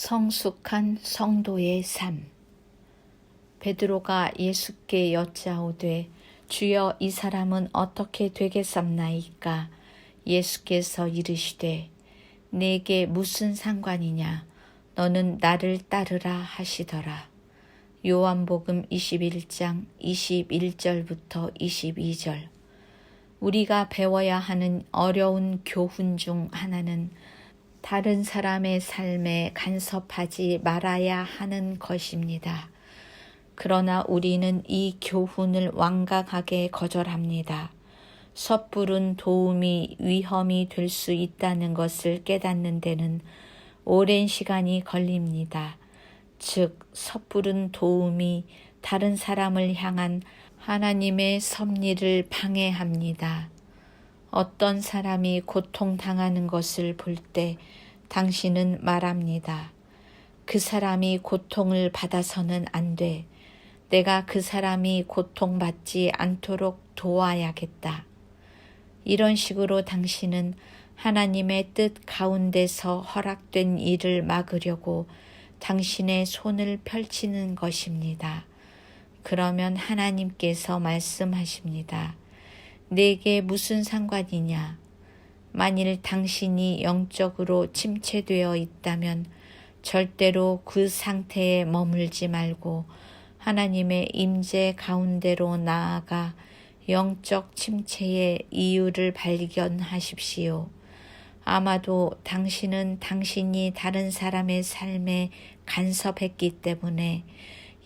성숙한 성도의 삶. 베드로가 예수께 여짜오되 주여 이 사람은 어떻게 되겠삼나이까? 예수께서 이르시되 내게 무슨 상관이냐? 너는 나를 따르라 하시더라. 요한복음 21장 21절부터 22절. 우리가 배워야 하는 어려운 교훈 중 하나는 다른 사람의 삶에 간섭하지 말아야 하는 것입니다. 그러나 우리는 이 교훈을 완강하게 거절합니다. 섣부른 도움이 위험이 될 수 있다는 것을 깨닫는 데는 오랜 시간이 걸립니다. 즉, 섣부른 도움이 다른 사람을 향한 하나님의 섭리를 방해합니다. 어떤 사람이 고통당하는 것을 볼 때 당신은 말합니다. 그 사람이 고통을 받아서는 안 돼. 내가 그 사람이 고통받지 않도록 도와야겠다. 이런 식으로 당신은 하나님의 뜻 가운데서 허락된 일을 막으려고 당신의 손을 펼치는 것입니다. 그러면 하나님께서 말씀하십니다. 내게 무슨 상관이냐? 만일 당신이 영적으로 침체되어 있다면 절대로 그 상태에 머물지 말고 하나님의 임재 가운데로 나아가 영적 침체의 이유를 발견하십시오. 아마도 당신은 당신이 다른 사람의 삶에 간섭했기 때문에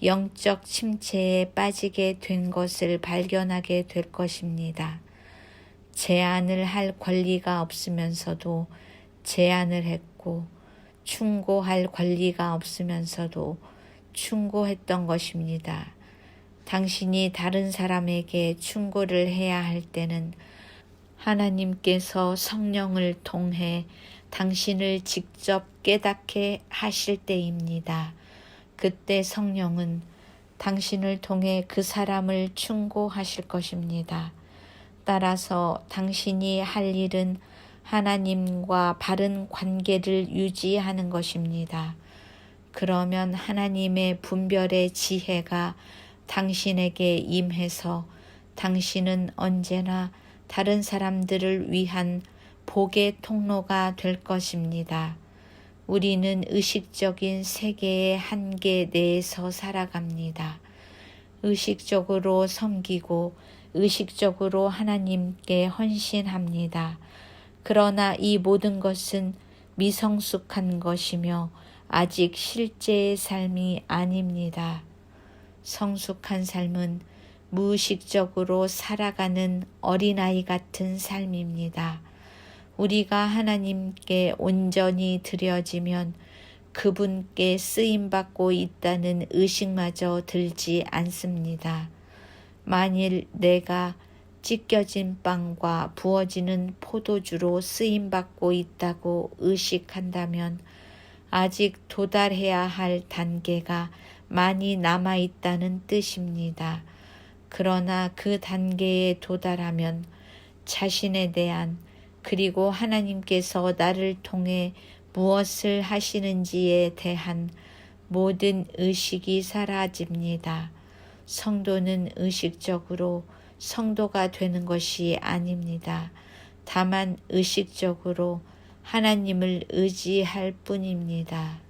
영적 침체에 빠지게 된 것을 발견하게 될 것입니다. 제안을 할 권리가 없으면서도 제안을 했고, 충고할 권리가 없으면서도 충고했던 것입니다. 당신이 다른 사람에게 충고를 해야 할 때는 하나님께서 성령을 통해 당신을 직접 깨닫게 하실 때입니다. 그때 성령은 당신을 통해 그 사람을 충고하실 것입니다. 따라서 당신이 할 일은 하나님과 바른 관계를 유지하는 것입니다. 그러면 하나님의 분별의 지혜가 당신에게 임해서 당신은 언제나 다른 사람들을 위한 복의 통로가 될 것입니다. 우리는 의식적인 세계의 한계 내에서 살아갑니다. 의식적으로 섬기고 의식적으로 하나님께 헌신합니다. 그러나 이 모든 것은 미성숙한 것이며 아직 실제의 삶이 아닙니다. 성숙한 삶은 무의식적으로 살아가는 어린아이 같은 삶입니다. 우리가 하나님께 온전히 드려지면 그분께 쓰임받고 있다는 의식마저 들지 않습니다. 만일 내가 찢겨진 빵과 부어지는 포도주로 쓰임받고 있다고 의식한다면 아직 도달해야 할 단계가 많이 남아 있다는 뜻입니다. 그러나 그 단계에 도달하면 자신에 대한 그리고 하나님께서 나를 통해 무엇을 하시는지에 대한 모든 의식이 사라집니다. 성도는 의식적으로 성도가 되는 것이 아닙니다. 다만 의식적으로 하나님을 의지할 뿐입니다.